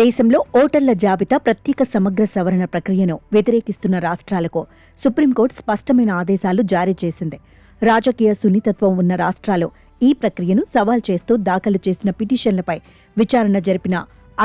దేశంలో ఓటర్ల జాబితా ప్రత్యేక సమగ్ర సవరణ ప్రక్రియను వ్యతిరేకిస్తున్న రాష్ట్రాలకు సుప్రీంకోర్టు స్పష్టమైన ఆదేశాలు జారీ చేసింది. రాజకీయ సున్నితత్వం ఉన్న రాష్ట్రాలు ఈ ప్రక్రియను సవాల్ చేస్తూ దాఖలు చేసిన పిటిషన్లపై విచారణ జరిపిన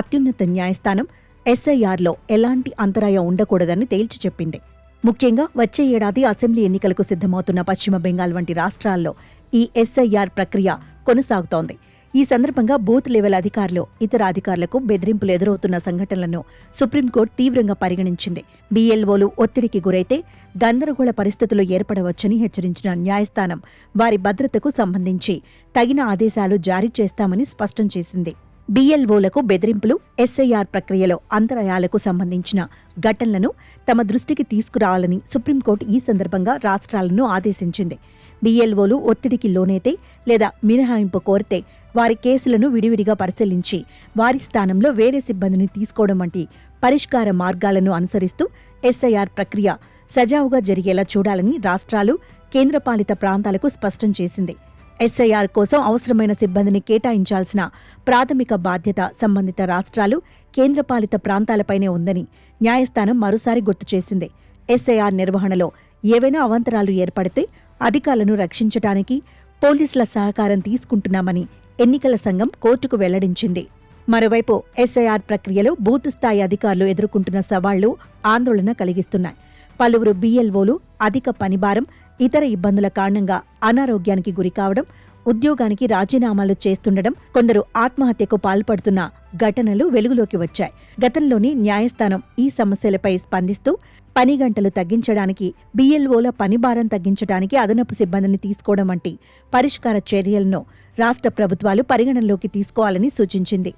అత్యున్నత న్యాయస్థానం ఎస్ఐఆర్లో ఎలాంటి అంతరాయం ఉండకూడదని తేల్చి చెప్పింది. ముఖ్యంగా వచ్చే ఏడాది అసెంబ్లీ ఎన్నికలకు సిద్ధమవుతున్న పశ్చిమ బెంగాల్ వంటి రాష్ట్రాల్లో ఈ ఎస్ఐఆర్ ప్రక్రియ కొనసాగుతోంది. ఈ సందర్భంగా బూత్ లెవెల్ అధికారులు ఇతర అధికారులకు బెదిరింపులు ఎదురవుతున్న సంఘటనలను సుప్రీంకోర్టు తీవ్రంగా పరిగణించింది. బీఎల్ఓలు ఒత్తిడికి గురైతే గందరగోళ పరిస్థితులు ఏర్పడవచ్చని హెచ్చరించిన న్యాయస్థానం వారి భద్రతకు సంబంధించి తగిన ఆదేశాలు జారీ చేస్తామని స్పష్టం చేసింది. బీఎల్ఓలకు బెదిరింపులు ఎస్ఐఆర్ ప్రక్రియలో అంతరాయాలకు సంబంధించిన ఘటనలను తమ దృష్టికి తీసుకురావాలని సుప్రీంకోర్టు ఈ సందర్భంగా రాష్ట్రాలను ఆదేశించింది. బీఎల్ఓలు ఒత్తిడికి లోనైతే లేదా మినహాయింపు కోరితే వారి కేసులను విడివిడిగా పరిశీలించి వారి స్థానంలో వేరే సిబ్బందిని తీసుకోవడం వంటి పరిష్కార మార్గాలను అనుసరిస్తూ ఎస్ఐఆర్ ప్రక్రియ సజావుగా జరిగేలా చూడాలని రాష్ట్రాలు కేంద్రపాలిత ప్రాంతాలకు స్పష్టం చేసింది. ఎస్ఐఆర్ కోసం అవసరమైన సిబ్బందిని కేటాయించాల్సిన ప్రాథమిక బాధ్యత సంబంధిత రాష్ట్రాలు కేంద్రపాలిత ప్రాంతాలపైనే ఉందని న్యాయస్థానం మరోసారి గుర్తు చేసింది. ఎస్ఐఆర్ నిర్వహణలో ఏవైనా అవాంతరాలు ఏర్పడితే అధికారులను రక్షించటానికి పోలీసుల సహకారం తీసుకుంటున్నామని ఎన్నికల సంఘం కోర్టుకు వెల్లడించింది. మరోవైపు ఎస్ఐఆర్ ప్రక్రియలో బూత్ స్థాయి అధికారులు ఎదుర్కొంటున్న సవాళ్ళు ఆందోళన కలిగిస్తున్నాయి. పలువురు బీఎల్ఓలు అధిక పనిభారం ఇతర ఇబ్బందుల కారణంగా అనారోగ్యానికి గురికావడం ఉద్యోగానికి రాజీనామాలు చేస్తుండడం కొందరు ఆత్మహత్యకు పాల్పడుతున్న ఘటనలు వెలుగులోకి వచ్చాయి. గతంలోని న్యాయస్థానం ఈ సమస్యలపై స్పందిస్తూ పని గంటలు తగ్గించడానికి బీఎల్ఓల పనిభారం తగ్గించడానికి అదనపు సిబ్బందిని తీసుకోవడం వంటి పరిష్కార చర్యలను రాష్ట్ర ప్రభుత్వాలు పరిగణనలోకి తీసుకోవాలని సూచించింది.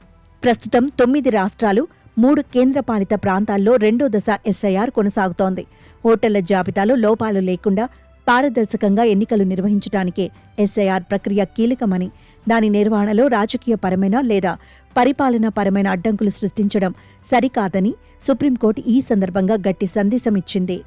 ప్రస్తుతం తొమ్మిది రాష్ట్రాలు మూడు కేంద్రపాలిత ప్రాంతాల్లో రెండో దశ ఎస్ఐఆర్ కొనసాగుతోంది. హోటళ్ళ జాబితాలో లోపాలు లేకుండా పారదర్శకంగా ఎన్నికలు నిర్వహించడానికే ఎస్ఐఆర్ ప్రక్రియ కీలకమని దాని నిర్వహణలో రాజకీయపరమైన లేదా పరిపాలనాపరమైన అడ్డంకులు సృష్టించడం సరికాదని సుప్రీంకోర్టు ఈ సందర్భంగా గట్టి సందేశమిచ్చింది.